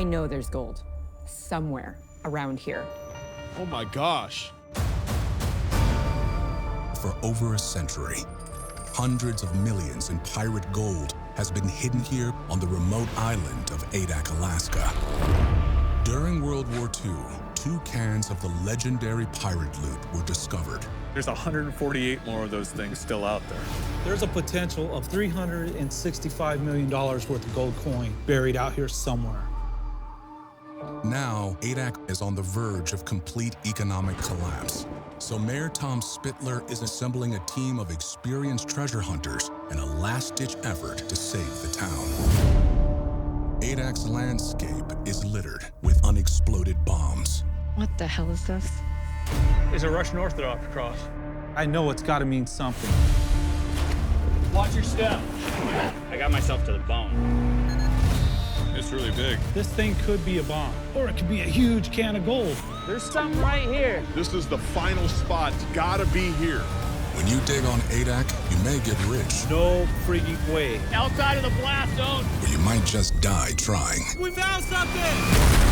I know there's gold somewhere around here. Oh my gosh. For over a century, hundreds of millions in pirate gold has been hidden here on the remote island of Adak, Alaska. During World War II, two cans of the legendary pirate loot were discovered. There's 148 more of those things still out there. There's a potential of $365 million worth of gold coin buried out here somewhere. Now, Adak is on the verge of complete economic collapse. So Mayor Tom Spittler is assembling a team of experienced treasure hunters in a last-ditch effort to save the town. Adak's landscape is littered with unexploded bombs. What the hell is this? It's a Russian Orthodox cross. I know it's got to mean something. Watch your step. I got myself to the bone. It's really big. This thing could be a bomb, or it could be a huge can of gold. There's something right here. This is the final spot. It's gotta be here. When you dig on Adak, you may get rich, No freaking way. Outside of the blast zone. or you might just die trying. We found something!